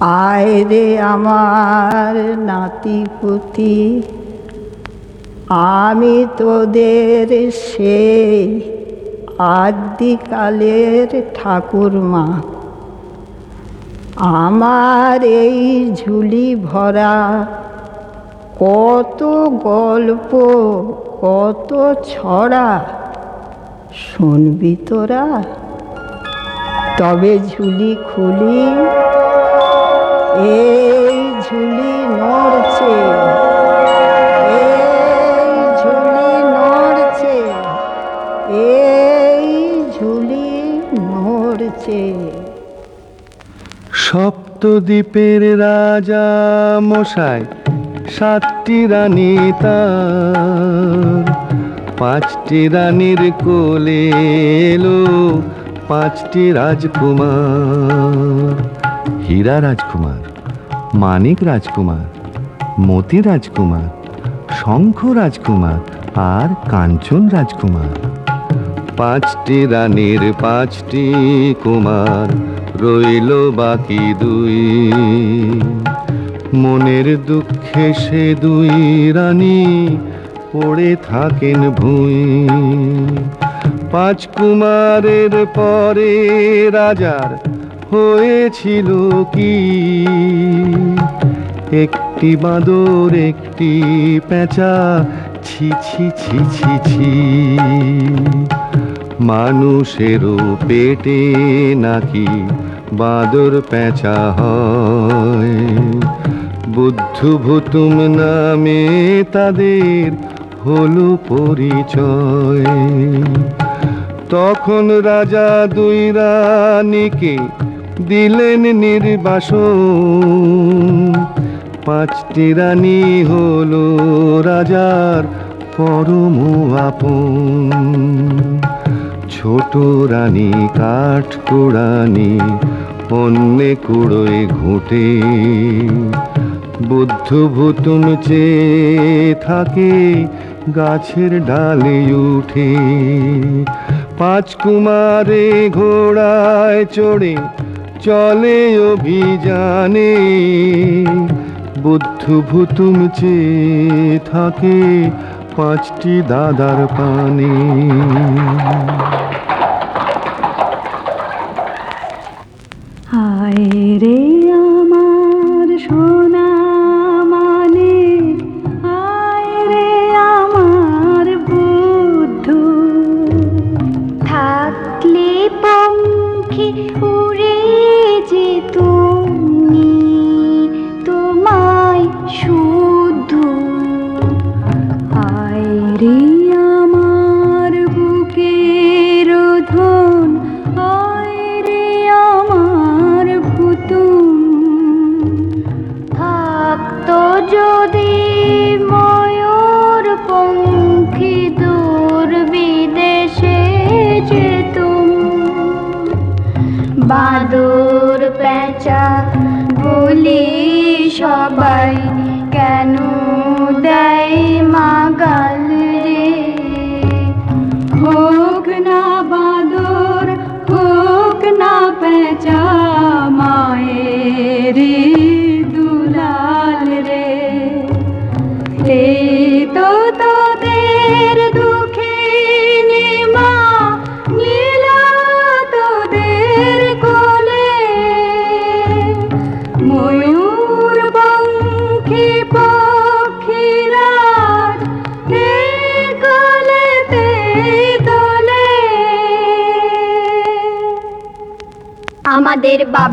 আয় রে আমার নাতি পুতি আমি তোদের সেই আদিকালের ঠাকুরমা। আমার এই ঝুলি ভরা কত গল্প, কত ছড়া শুনবি তোরা? তবে ঝুলি খুলি এই ঝুলি নড়ছে, এই ঝুলি নড়ছে, এই ঝুলি নড়ছে। সপ্তদ্বীপের রাজা মশাই, সাতটি রানী তার। পাঁচটি রানীর কোলে এলো পাঁচটি রাজকুমার। হীরা রাজকুমার, মানিক রাজকুমার, মতি রাজকুমার, শঙ্খ রাজকুমার আর কাঞ্চন রাজকুমার। পাঁচটি রানীর পাঁচটি কুমার রইল বাকি দুই। মনের দুঃখে সে দুই রানী পড়ে থাকেন ভুঁই। পাঁচ কুমারের পরে রাজার হয়েছিল কি? একটি বাঁদর, একটি পেঁচা, ছি ছি ছি ছি ছি। মানুষেরও পেটে নাকি বাঁদর, পেঁচা হয়? বুদ্ধ ভুতুম নামে তাদের হলো পরিচয়। তখন রাজা দুই রানীকে দিলেন নির্বাসন। পাঁচটি রানী হলো রাজার পরম আপন। ছোট রানী, কাঠ কুড়ানি, অন্যে কুড়োয় ঘুটে। বুদ্ধ ভুতুম চেয়ে থাকে, গাছের ডালে উঠে। পাঁচ কুমারে ঘোড়ায় চড়ে চলে অভিযানে। বুদ্ধ ভুতুম থাকে পাঁচটি দাদার পানে। হায় রে হায় রে আমার বুকের ধন হায় রে আমার ভুতুম থাকতো যদি ময়ূর পঙ্খী দূর বিদেশে যেতুম। বাদর পেঁচা বলি সবাই কেন দেয়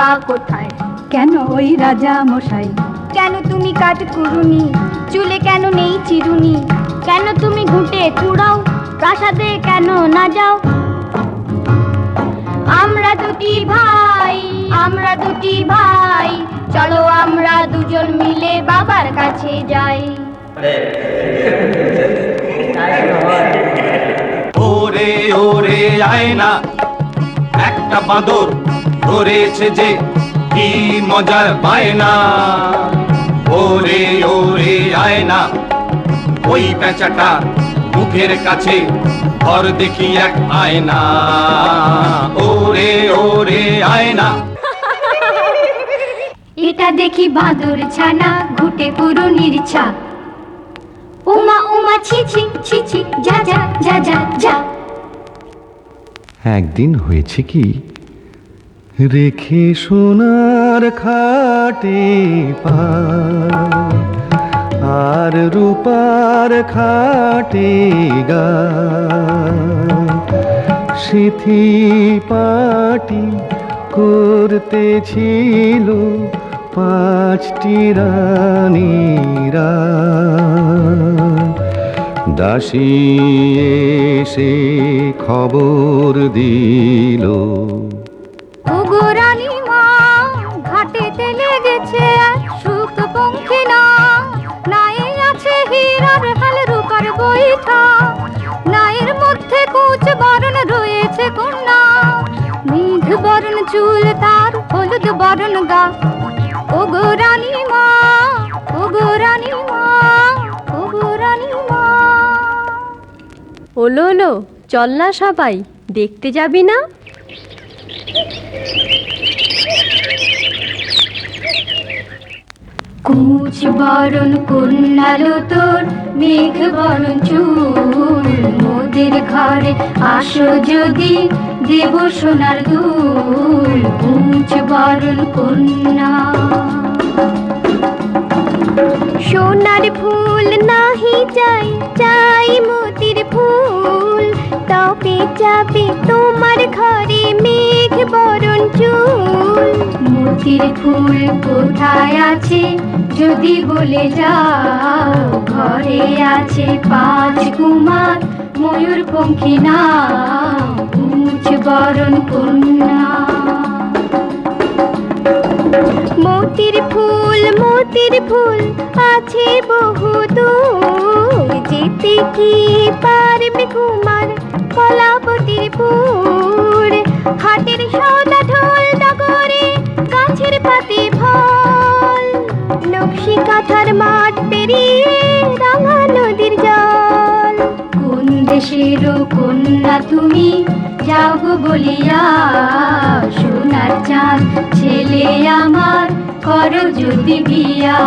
বাবা কোথায়? কেন ওই রাজা মশাই? কেন তুমি কাঠ কুড়ুনি চুলে কেন নেই চিরুনি? কেন তুমি ঘুঁটে কুড়াও? প্রাসাদে কেন না যাও? আমরা দুটি ভাই? আমরা দুটি ভাই? চলো আমরা দুজন মিলে বাবার কাছে যাই। ওরে ওরে আয় না একটা বাঁদর। ধরেছে যে কি মজার পায় না ওরে ওরে আয় না ওই পেঁচাটা মুখের কাছে ঘর দেখি এক আয়না। ওরে ওরে আয়না। এটা দেখি বাঁদর ছানা ঘুটে কুরুনির ছা। উমা উমা ছি ছি ছি ছি যা যা যা যা যা। একদিন হয়েছে কি রেখে সোনার খাটে পা। আর রূপার খাটে গা। সিথি পাটি করতেছিল পাঁচটি রানীরা দাসী এসে খবর দিল। ওগো রানী মা, ঘাটেতে লেগেছে সুখ পঙ্খী মধ্যে বরণ চুল, তার হলুদ বরণ গা। ওগো রানী মা, ওগো রানী মা, ওগো রানী মা। ওলো ওলো, চল না সবাই, দেখতে যাবি না? কুচ বরণ কন্যালো তোর, মেঘ বরণ চুল। মোদের ঘরে আসো যদি, দেব সোনার দুল। কুচ বরণ কন্যা। সোনার ফুল নাহি চাই চাই মোতির ফুল। তবে যাবে তোমার ঘরে মেঘ বরণ চুল। মোতির ফুল কোথায় আছে? যদি বলে যাও ঘরে আছে পাঁচ কুমার ময়ূর পঙ্খী না কুচ বরণ কন্যা। মোতির ফুল মোতির ফুল আছে বহু দূর কি পারবে কুমার কলাপতির পুর। হাটের সদা ঢোল নগরে গাছের পাতে ফল। নকশি কাঁথার মাঠ পেরিয়ে রাঙা নদীর জল। কোন দেশের কন্যা তুমি, যাও বলিয়া, সোনার চাঁদ ছেলে আমার, করো যদি বিয়া।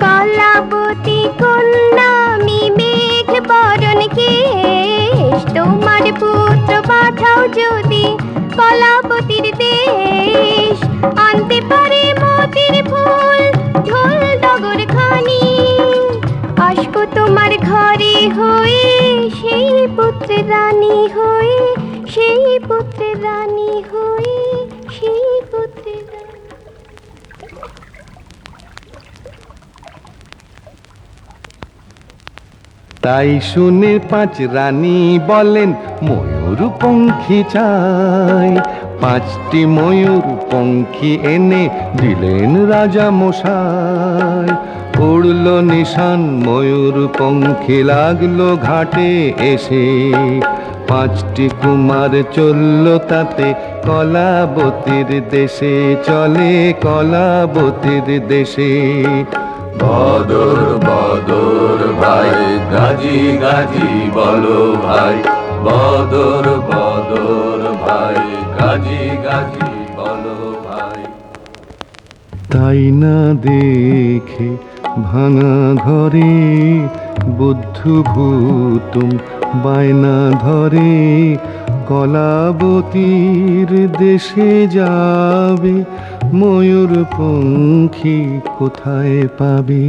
কলাবতী কন্যা তোমার পুত্র পাঠাও যদি কলাপতির দেশ। আনতে পারে মতির ফুল ঢোল ডগর খানি। আসব তোমার ঘরে হয়ে, সেই পুত্রের রানী হয়ে, সেই পুত্রের রানী হয়ে। তাই শুনে পাঁচ রানী বলেন, ময়ূর পঙ্খী চাই। পাঁচটি ময়ূর পঙ্খী এনে দিলেন রাজা মশাই। উড়ল নিশান ময়ূর পঙ্খী লাগল ঘাটে এসে। পাঁচটি কুমার চলল তাতে, কলাবতীর দেশে চলে কলাবতীর দেশে। বদর বদর ভাই, গাজি গাজি বলো ভাই। বদর বদর ভাই, গাজি গাজি বলো ভাই। তাই না দেখে ভাঙা ঘরে বুদ্ধ ভূতুম বায়না ধরে কলাবতীর দেশে যাবে ময়ূর পঙ্খী কোথায় পাবে?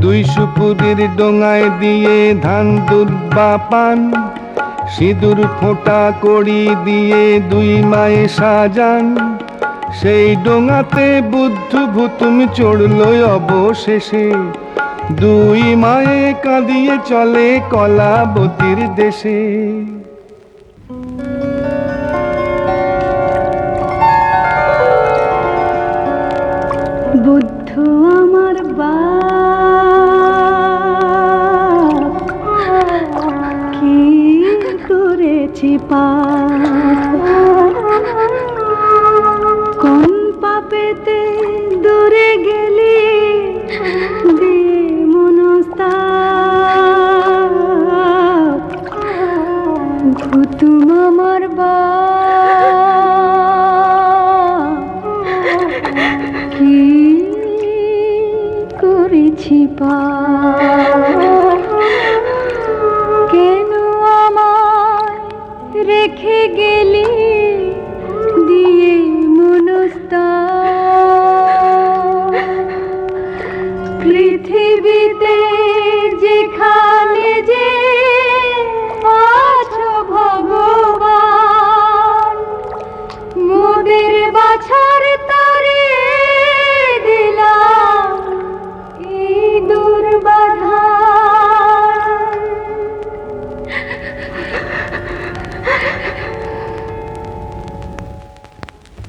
দুই সুপুরের ডোঙায় দিয়ে ধান দুর্বা পান সিঁদুর ফোঁটা করি দিয়ে দুই মায়ে সাজান। সেই ডোঙাতে বুদ্ধ ভুতুম চড়ল অবশেষে। দুই মায়ে কাঁদিয়ে চলে কলাবতীর দেশে। สิไป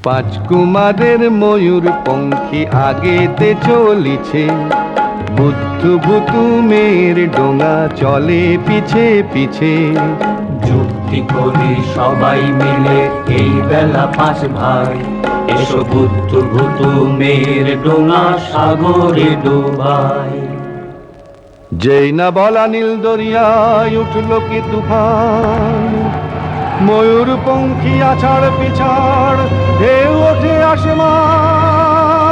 পাঁচ কুমারের ময়ূর পঙ্খী আগেতে চলিছে। বুদ্ধু ভুতু মেয়ের ডোঙা চলে পিছে পিছে। যুক্তি করি সবাই মিলে এই বেলা পাঁচ ভাই। এসো বুদ্ধ ভুতু মেয়ের ডোঙা সাগরে ডোবাই। যেই না বলা নীল দরিয়ায় উঠল কি তুফান ময়ূর পঙ্খী আছাড় পিছাড় ওঠে আসমান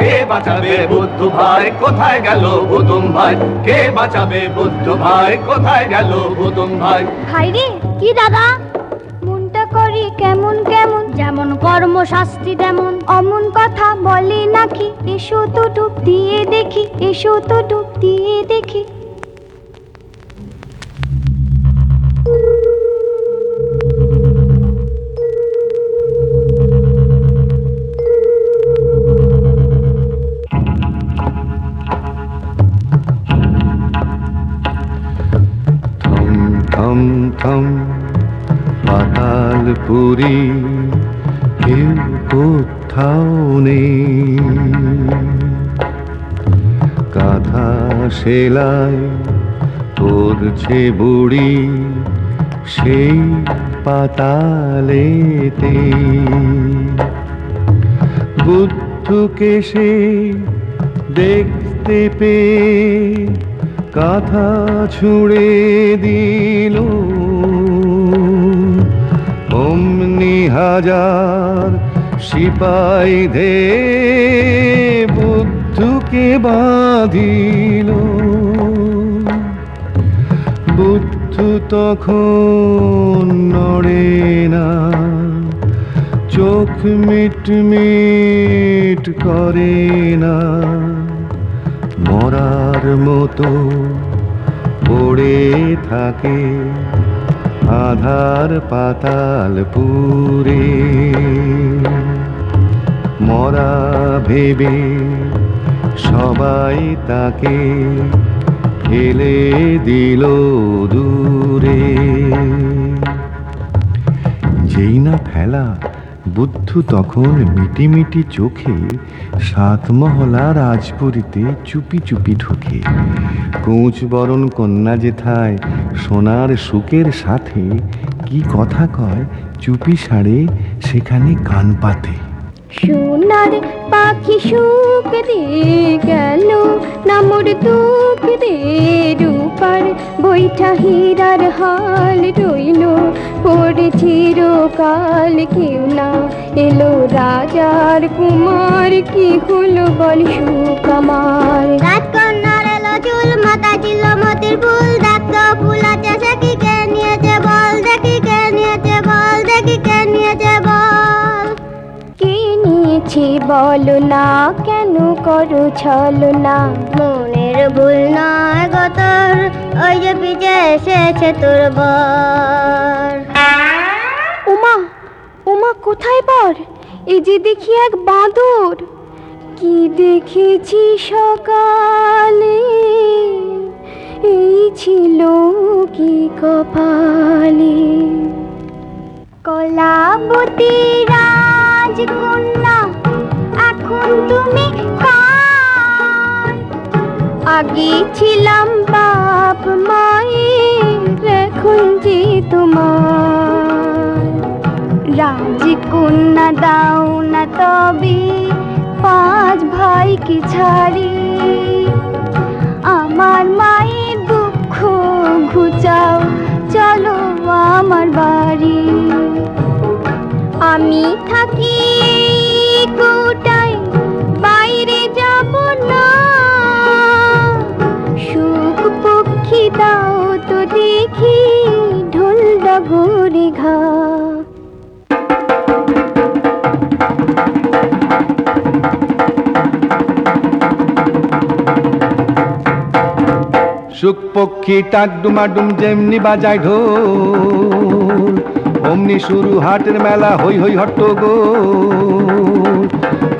কে বাঁচাবে বুদ্ধ ভাই? কোথায় গেল বুতুম ভাই? কে বাঁচাবে বুদ্ধ ভাই? কোথায় গেল বুতুম ভাই? ভাই রে কি দাদা? মনটা করি কেমন কেমন? যেমন কর্ম শাস্তি তেমন। অমন কথা বলে নাকি? এসো তো ডুব দিয়ে দেখি, এসো তো ডুব দিয়ে দেখি। সেলাই করছে বুড়ি সেই পাতালেতে। বুদ্ধকে সে দেখতে পেয়ে কাঁথা ছুঁড়ে দিল। অমনি হাজার সিপাই বুদ্ধকে বাঁধিল। বুদ্ধ তখন নড়ে না, চোখ মিট মিট করে না। মরার মতো পড়ে থাকে আধার পাতাল পুরে। মরা ভেবে সবাই তাকে ফেলে দিল দূরে। যেই না ফেলা বুদ্ধ তখন মিটিমিটি চোখে সাতমহলা রাজপুরীতে চুপি চুপি ঢোকে। কোচ বরণ কন্যা যেথায় সোনার সুখের সাথে কি কথা কয় চুপি সারে সেখানে কান পাতে। সোনার পাখি সুখ দিয়ে গেল, নামর দুঃখ দিয়ে রূপার বৈঠা হীরার হাল রইল পড়ে চিরকাল কেউ না এলো। রাজার কুমার কি হলো বল সুখ আমার? রাজকন্যার এলো চুল মাথা ছিল মতির ফুল দেখতো ফুল আছে নিয়েছে বলো না কেন করো ছলো না? মনের ভুল নয় গো তোর ওই যে পিছে এসেছে তোর বর। উমা উমা কোথায় বর? এই যে দেখি এক বাঁদর। কি দেখেছি সকালে? এই ছিল কি কপালে? কলাবতী রাজকন্যা তুমি আগে ছিলাম বাপ মায়ের এখন যে তোমার রাজকন্যা দাও না তবে পাঁচ ভাইকে ছাড়ি। আমার মায়ের দুঃখ ঘুচাও, চলো আমার বাড়ি। আমি থাকি সুখ পক্ষী টাক ডুমাডুম যেমনি বাজায় ঢোল, অমনি শুরু হাটের মেলা হই হই হট্টগোল।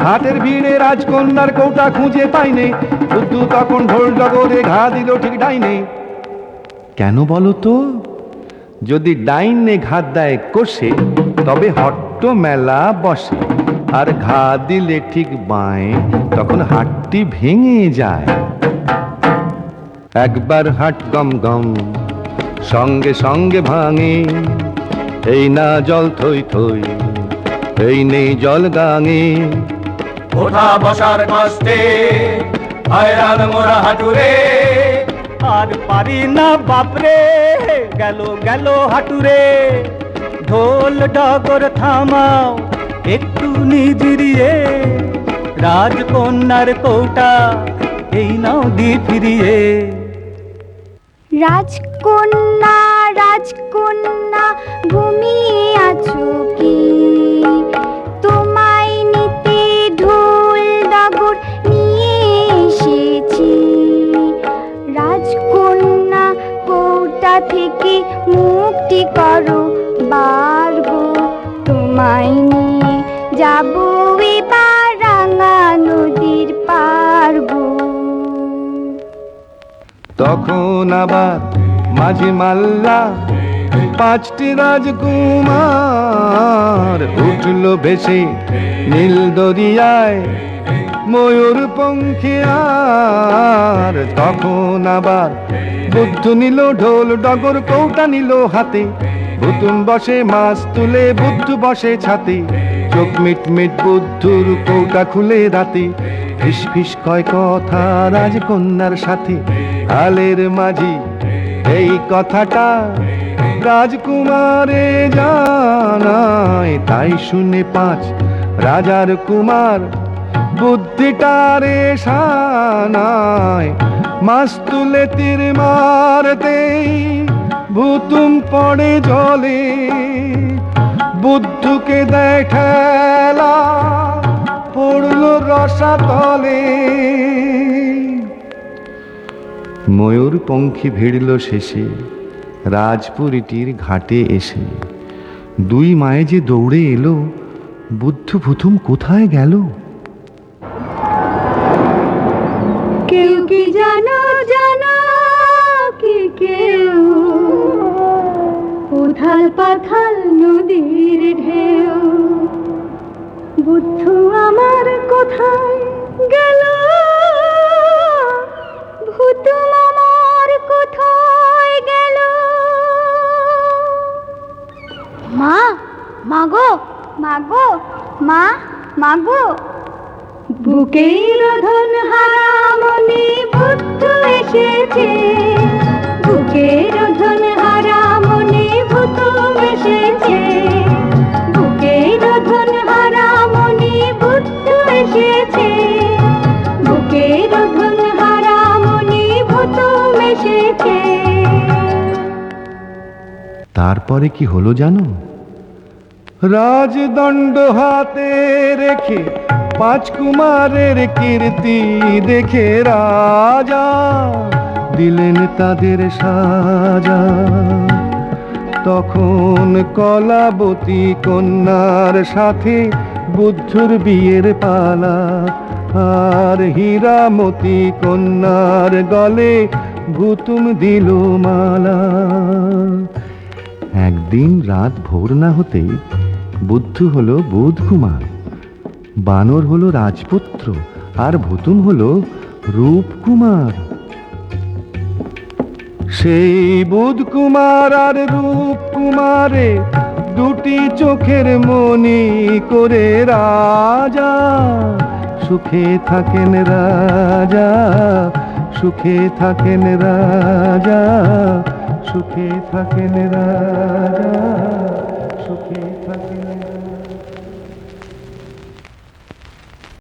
হাটের ভিড়ে রাজকন্যার কৌটা খুঁজে পাইনে বুদ্ধু তখন ঢোল ডগরে ঘা দিল ঠিক ডাইনে। কেন বলো তো? যদি ডাইনে ঘাত দেয় কষে, তবে হট্ট মেলা বসে। আর ঘা দিলে ঠিক বাঁয়ে, তখন হাটটি ভেঙে যায়। একবার হাট গম গম সঙ্গে সঙ্গে ভাঙে। এই না জল থই থই এই নেই জল গাঙে। ওঠা বসার কষ্টে, হয়রান মোরা হাঁটুরে। আর পারি না বাপরে, গেল গেল হাটুরে। ঢোল ডগর থামাও, একটু নিজিরিয়ে। রাজকন্যার কৌটা, এই নাও দি ফিরিয়ে। রাজকন্যা রাজকন্যা ঘুমিয়ে আছো কি? তোমায় নিতে ঢোল ডাগর নিয়ে এসেছি। রাজকন্যা, কৌটা থেকে মুক্তি করো বার গো তোমায় নিয়ে যাব তখন আবার মাঝি মাল্লা পাঁচটি রাজকুমার উঠল ভেসে নীল দরিয়ায় ময়ূর পঙ্খী আর। তখন আবার বুদ্ধ নিল ঢোল, ডগর, কৌটা নিল হাতে। ভুতুম বসে, মাছ তুলে, বুদ্ধ বসে ছাতে। চোখ মিট মিট বুদ্ধুর কৌটা খুলে রাতে। ফিস ফিস কয় কথা রাজকন্যার সাথে। হালের মাঝি। এই কথাটা রাজকুমারে জানায়। তাই শুনে পাঁচ রাজার কুমার বুদ্ধিটারে সানায়। মাস তুলে তীর মারতেই ভুতুম পড়ে জলে। বুদ্ধকে দেয় পড়ল রসা তলে ময়ূর পঙ্খী ভিড়ল শেষে, রাজপুরীটির ঘাটে এসে। দুই মায়ে যে দৌড়ে এলো, বুদ্ধ ভুতুম কোথায় গেল? কেউ কি জানো জানো কি কেউ? উথাল পাথাল নদীর ঢেউ। বুদ্ধ, আমার কোথায় মা মাগো বুকের ধন হারামনে বুদ্ধ এসেছে। বুকের ধন হারামনে ভূত এসেছে। বুকের ধন হারামনে বুদ্ধ এসেছে। বুকে ধন হারামনে ভূত এসেছে। তারপরে কি হলো জানো? রাজদণ্ড হাতে রেখে পাঁচ কুমারের কীর্তি দেখে রাজা দিলেন তাদের সাজা। তখন কলাবতী কন্যার সাথে বুদ্ধুর বিয়ের পালা। আর হীরামতি কন্যার গলে ভুতুম দিল মালা। একদিন রাত ভোর না হতেই বুদ্ধ হলো বুধ কুমার বানর হলো রাজপুত্র, আর ভুতুম হলো রূপকুমার। সেই বুধ কুমার আর রূপ কুমারে দুটি চোখের মনি করে রাজা। সুখে থাকেন রাজা, সুখে থাকেন রাজা, সুখে থাকেন রাজা।